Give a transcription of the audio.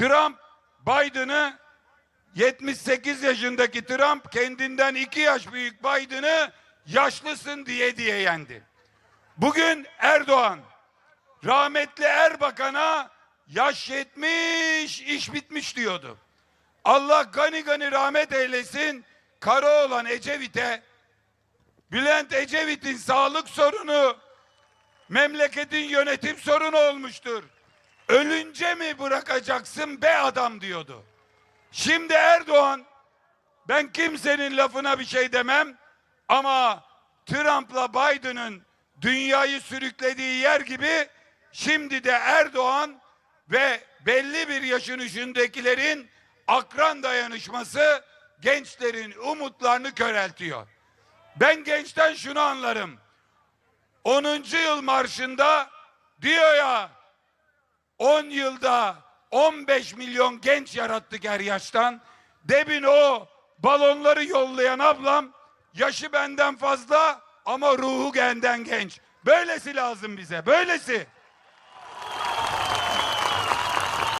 Trump Biden'ı 78 yaşındaki Trump kendinden 2 yaş büyük Biden'ı yaşlısın diye diye yendi. Bugün Erdoğan rahmetli Erbakan'a yaş yetmiş iş bitmiş diyordu. Allah gani gani rahmet eylesin. Kara olan Ecevit'e Bülent Ecevit'in sağlık sorunu memleketin yönetim sorunu olmuştur. Ölünce mi bırakacaksın be adam diyordu. Şimdi Erdoğan ben kimsenin lafına bir şey demem ama Trump'la Biden'ın dünyayı sürüklediği yer gibi şimdi de Erdoğan ve belli bir yaşın üstündekilerin akran dayanışması gençlerin umutlarını köreltiyor. Ben gençten şunu anlarım. 10. yıl marşında diyor ya 10 yılda 15 milyon genç yarattık her yaştan. Debin o balonları yollayan ablam yaşı benden fazla ama ruhu benden genç. Böylesi lazım bize. Böylesi.